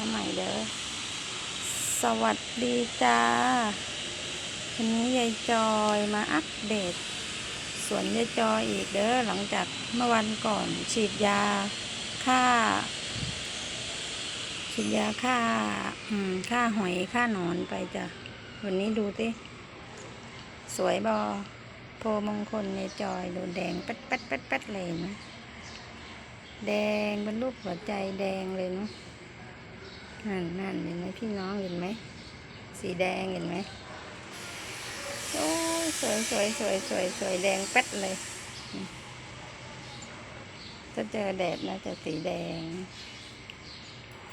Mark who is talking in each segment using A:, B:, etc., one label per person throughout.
A: มาใหม่เด้อ สวัสดีจ้าวันนี้ยายจอยมาอัปเดต สวนยายจอยอีกเด้อ หลังจากเมื่อวันก่อนฉีดยาฆ่า ฉีดยาฆ่า อืมฆ่าหอยฆ่าหนอนไปจ้ะ วันนี้ดูติสวยบอโพมงคลในจอยดูแดงแป๊ดแป๊ดแป๊ดแป๊ดเลยนะ แดงเป็นรูปหัวใจแดงเลยเนาะ นั่นนั่นเห็นไหมพี่น้องเห็นไหม สีแดงเห็นไหมโอ้สวยสวยสวยสวยสวยแดงแป๊ดเลย ถ้าเจอแดดนะจะสีแดง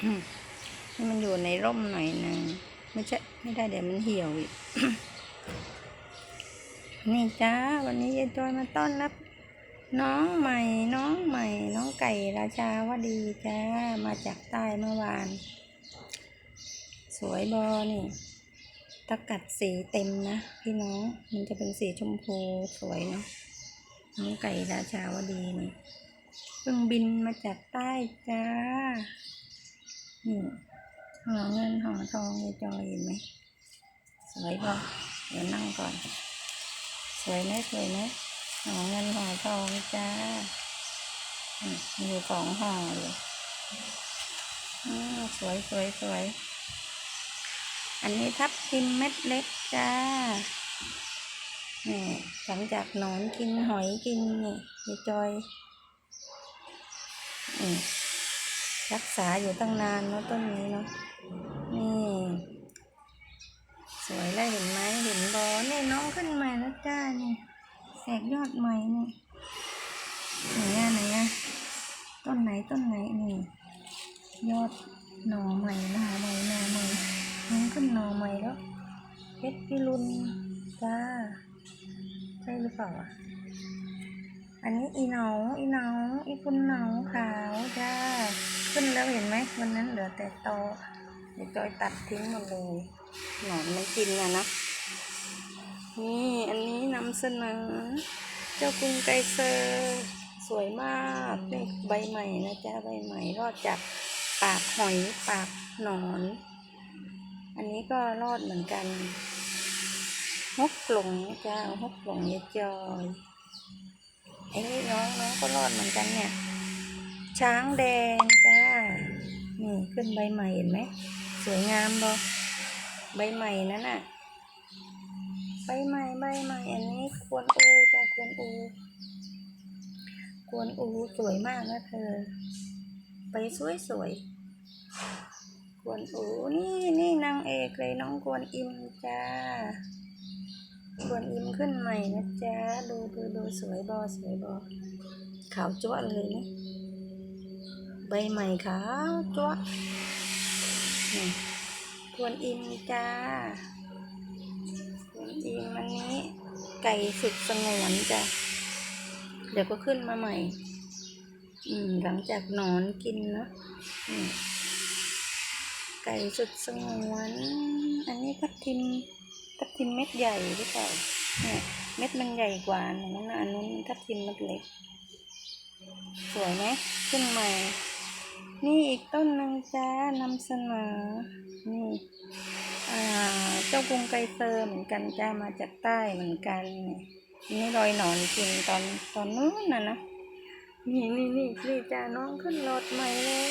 A: อืมนี่มันอยู่ในร่มหน่อยหนึงไม่ใช่ไม่ได้เดี๋ยวมันเหี่ยวอีกนี่จ้าวันนี้ยายจอยมาต้อนรับ น้องใหม่น้องใหม่ น้องไก่ราชาวดีจ้ามาจากใต้เมื่อวาน สวยบอนี่ตะกัดสีเต็มนะ พี่น้อง มันจะเป็นสีชมพูสวยเนาะน้องไก่ราชาวดีนี่เพิ่งบินมาจากใต้จ้า นี่ห่อเงินห่อทองจอยเห็นไหม สวยบอเดี๋ยวนั่งก่อน สวยไหมสวยไหมห่อเงินห่อทองจ้าอืมมีอยู่สองห่อเลยอืมสวยสวยสวย อันนี้ทับทิมเม็ดเล็กจ้านี่หลังจากหนอนกินหอยกินนี่ยายจอยรักษาอยู่ตั้งนานเนาะต้นนี้เนาะนี่สวยเลยเห็นไหมเห็นบอเนี่ยน้องขึ้นมาแล้วจ้านี่แตกยอดใหม่นี่ไหนอะไหนอะต้นไหนต้นไหนนี่ยอดหน่อใหม่หน่อใหม่หน่อใหม่ น้องขึ้นหน่อใหม่แล้วเพชรพิรุณจ้า ใช่หรือเปล่าอะ อันนี้อีเหนาอีเหนาอีคุณเหนาขาวจ้า ขึ้นแล้วเห็นไหมวันนั้นเหลือแต่ตอเดี๋ยวจอยตัดทิ้งหมดเลยหนอนมันกินอะนะ นี่อันนี้นำเสนอ เจ้ากรุงไกเซอร์สวยมากนี่ใบใหม่นะจ๊ะใบใหม่รอดจากปากหอยปากหนอน อันนี้ก็รอดเหมือนกันฮกหลงจ้าฮกหลงยายจอยไอ้นี่น้องน้องก็รอดเหมือนกันเนี่ย ช้างแดงจ้า นี่ขึ้นใบใหม่เห็นไหม สวยงามบอใบใหม่นั่นน่ะ ใบใหม่ใบใหม่อันนี้ควรอูจ้ะควรอูควรอูสวยมากนะเธอ ไปสวยสวย ควรอูนี่นี่นางเอกเลยน้องควรอิมจ้าควรอิมขึ้นใหม่นะจ๊ะดูดูดูสวยบอสวยบอขาวจ้วเลยนี่ใบใหม่ขาวจ้วะนี่ควรอิมจ้าควรอิมอันนี้ ไก่สุดสงวนจ้ะเดี๋ยวก็ขึ้นมาใหม่ อืมหลังจากนอนกินเนอะอืม ไก่สุดสงวน อันนี้ทับทิมทับทิมเม็ดใหญ่หรือเปล่าเนี่ยเม็ดมันใหญ่กว่าอันนั้นะอันนู้นทับทิมเม็ดเล็ก สวยไหมขึ้นใหม่ นี่อีกต้นนึงจ้านำเสนอ นี่อ่าเจ้ากรุงไกเซอร์เหมือนกันจ้ามาจากใต้เหมือนกันนี่รอยหนอนกินตอนตอนนู้นน่ะนะนี่นี่นี่นี่จ้าน้องขึ้นหลอดใหม่แล้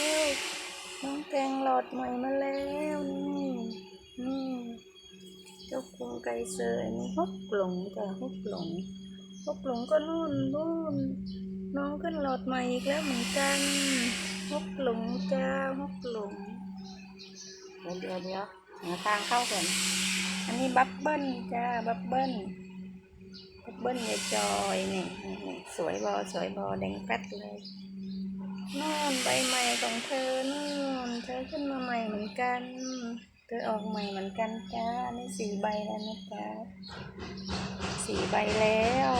A: ว น้องแตงหลอดใหม่มาแล้วนี่นี่เจ้ากุงไกรเซอร์อันนี้ฮกหลงจ้าฮกหลงฮกหลงก็นู่นนู่นน้องขึ้นหลอดใหม่อีกแล้วเหมือนกันฮกหลงจ้าฮกหลงเดี๋ยวเดี๋ยวเดี๋ยวหาทางเข้าก่อนอันนี้บับเบิ้ลจ้าบับเบิ้ลบับเบิ้ลยายจอยนี่นี่นี่สวยบอสวยบอแดงแป๊ดเลยนู่นใบใหม่ของเธอนู่น เธอขึ้นมาใหม่เหมือนกัน เธอออกใหม่เหมือนกันจ้านี่สี่ใบแล้วนะจ๊ะสี่ใบแล้ว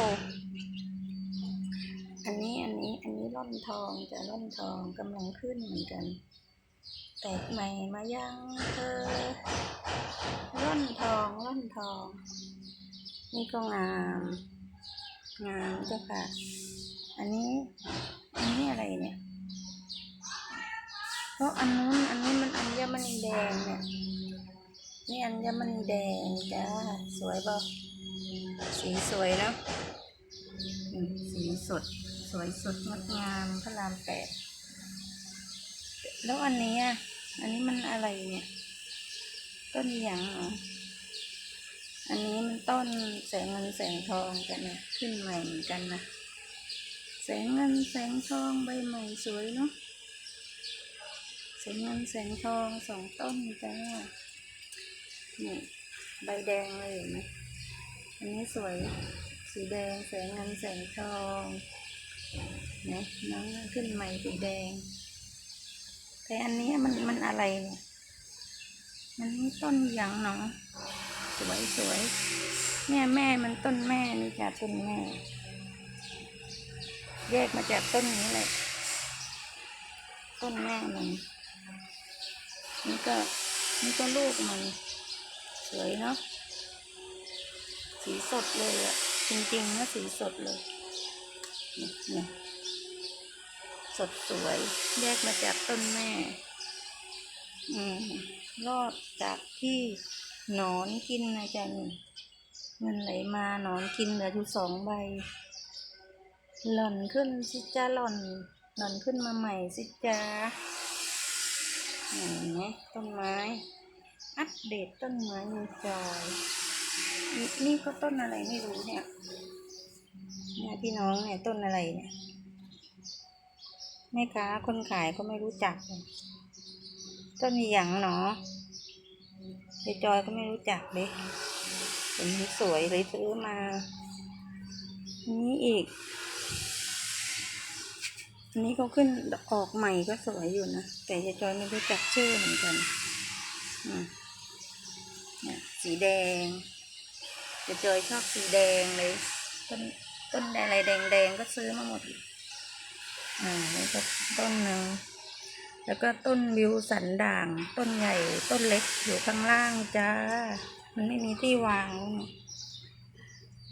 A: อันนี้อันนี้อันนี้ร่อนทองจะร่อนทองกำลังขึ้นเหมือนกัน แตกใหม่มายังเธอ ร่อนทองร่อนทอง นี่ก็งาม งามเจ้าค่ะ อันนี้ อันนี้อะไรเนี่ย เพราะอันนู้นอันนี้มันอันญมณีแดงเนี่ย นี่อัญมณีแดงจ้า สวยบ่สีสวยเนาะอืมสีสด สวยสดงดงามพระรามแปด แล้วอันนี้อะ อันนี้มันอะไรเนี่ย ต้นหยางเหรออันนี้มันต้นแสงเงินแสงทองกันนะขึ้นใหม่เหมือนกันนะ แสงเงินแสงทองใบใหม่สวยเนาะแสงเงินแสงทองสองต้นจ้านี่ใบแดงเลยเห็นไหมอันนี้สวยสีแดงแสงเงินแสงทองนะน้องขึ้นใหม่สีแดง แต่อันนี้มันมันอะไรเนี่ยมันนี่ต้นหยางเนาะสวยสวยเนี่ยแม่มันต้นแม่นี่จ้ะต้นแม่ แยกมาจากต้นนี้เลยต้นแม่มัน นี่ก็นี่ก็ลูกมัน สวยเนาะสีสดเลยอะจริงๆนะสีสดเลยนี่นสดสวย แยกมาจากต้นแม่ อืมรอดจากที่หนอนกินนะจ๊ะนี่เงินไหลมาหนอนกินเหลืออยู่สองใบ หล่อนขึ้นสิจ้าหล่อน หล่อนขึ้นมาใหม่สิจ้า นไหมต้นไม้ อัปเดตต้นไม้มีจอยนี่นี่ก็ต้นอะไรไม่รู้เนี่ยเนี่ยพี่น้องเนี่ยต้นอะไรเนี่ยแม่ค้าคนขายก็ไม่รู้จักเลยต้นอหย่างเนาะยายจอยก็ไม่รู้จักเลยเห็นสวยเลยซื้อมา นี่อีก อันนี้เขาขึ้นออกใหม่ก็สวยอยู่นะ แต่ยายจอยไม่รู้จักชื่อเหมือนกันอืมเนี่ยสีแดงยายจอยชอบสีแดงเลย ต้นต้นอะไรแดงๆก็ซื้อมาหมดอ่านี่ก็ต้นหนึ่งแล้วก็ต้นวิวสันด่าง ต้นใหญ่ต้นเล็กอยู่ข้างล่างจ้า มันไม่มีที่วาง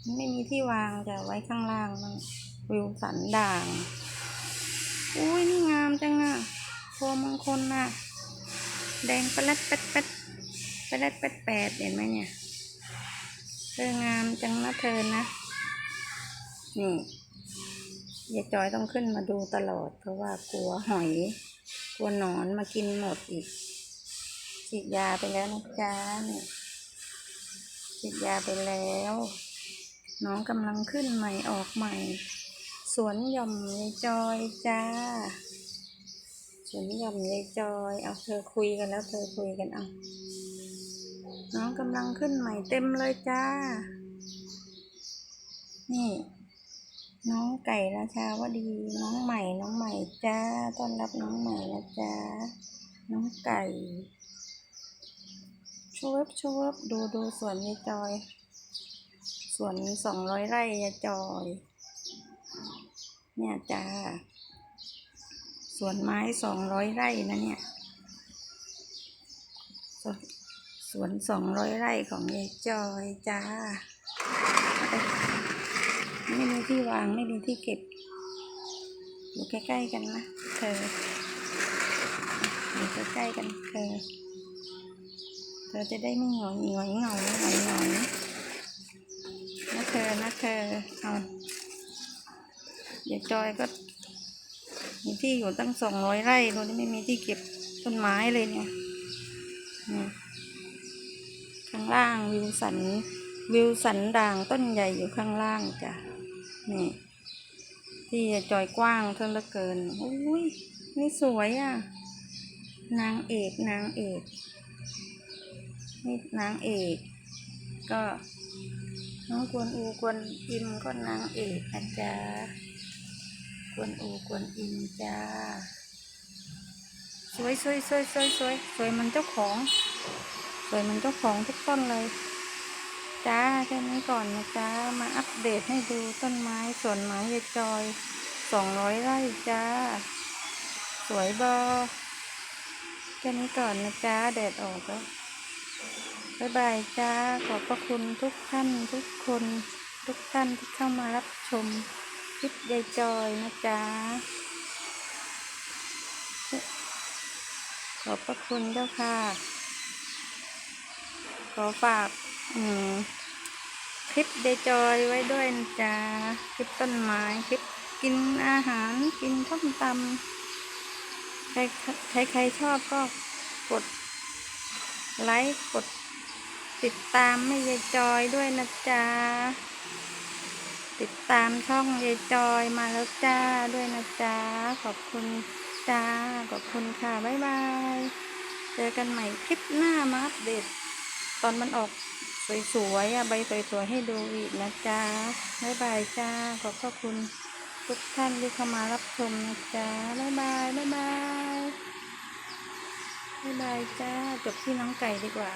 A: มันไม่มีที่วางจะไว้ข้างล่างมันวิวสันด่าง อุ้ยนี่งามจังอะพวงมงคลน่ะแดงปะลัดแป๊ดแป๊ดปะลัดแป๊ดแปดเห็นไหมเนี่ยเธองามจังนะเธอนะ นี่ยายจอยต้องขึ้นมาดูตลอด เพราะว่ากลัวหอย กลัวหนอนมากินหมดอีกฉีดยาไปแล้วนะจ๊ะเนี่ยฉีดยาไปแล้ว น้องกำลังขึ้นใหม่ออกใหม่ สวนหย่อมยายจอยจ้า สวนหย่อมยายจอย เอาเธอคุยกันแล้วเธอคุยกันเอา น้องกำลังขึ้นใหม่เต็มเลยจ้า นี่ น้องไก่ราชาวดี น้องใหม่น้องใหม่จ้า ต้อนรับน้องใหม่นะจ้า น้องไก่ชวบชวบดูดูสวนยายจอย สวนสองร้อยไร่ยายจอย เนี่ยจ้าสวนไม้สองร้อยไร่นะเนี่ยสวนสวนสองร้อยไร่ของยายจอยจ้าไไม่มีที่วางไม่มีที่เก็บ อยู่ใกล้ๆกันนะเธออยู่ใกล้ๆกันเธอเธอจะได้ไม่หงอยหงอยหงาหงอยหงอยนะเธอนะเธอเอา เดี๋ยวจอยก็ มีที่อยู่ตั้งสองร้อยไร่โดยที่ไม่มีที่เก็บต้นไม้เลยเนี่ยข้างล่างวิวสัน วิวสันด่างต้นใหญ่อยู่ข้างล่างจ้ะนี่ที่จอยกว้างเท่าลือเกินอุ้ยนี่สวยอะนางเอกนางเอกนี่นางเอก ก็น้องกวนอูกวนอิมก็นางเอกนะจ๊ะ กวนอูกวนอิมจ้า สวยสวยสวยสวยสวยสวยมันเจ้าของ สวยมันเจ้าของทุกต้นเลย จ้าแค่นี้ก่อนนะจ้า มาอัปเดตให้ดูต้นไม้สวนไม้ยายจอยสองร้อยไร่จ้า สวยบอแค่นี้ก่อนนะจ้า แดดออกแล้วบ๊ายบายจ้า ขอบพระคุณทุกท่านทุกคน ทุกท่านที่เข้ามารับชม คลิปยายจอยนะจ๊ะขขอบพระคุณเจ้าค่ะ ขอฝากคลิปเดจอยไว้ด้วยนะจ๊ะ คลิปต้นไม้ คลิปกินอาหาร กินส้มตำใครใครใครชอบก็กดไลค์ กดติดตามให้ยายจอยด้วยนะจ๊ะ ติดตามช่องยายจอยมาแล้วจ้าด้วยนะจ๊ะขอบคุณจ้าขอบคุณค่ะ บ๊ายบาย เจอกันใหม่คลิปหน้ามาอัปเดตตอนมันออกสวยๆใบสวยๆให้ดูอีกนะจ๊ะบ๊ายบายจ้า ขอบพระคุณทุกท่านที่เข้ามารับชมนะจ๊ะบ๊ายบายบ๊ายบายบ๊ายบายจ้าจบที่น้องไก่ดีกว่า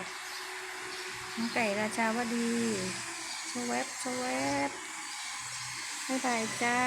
A: น้องไก่ราชาวดีสวบสวบ บ๊ายบายจ้า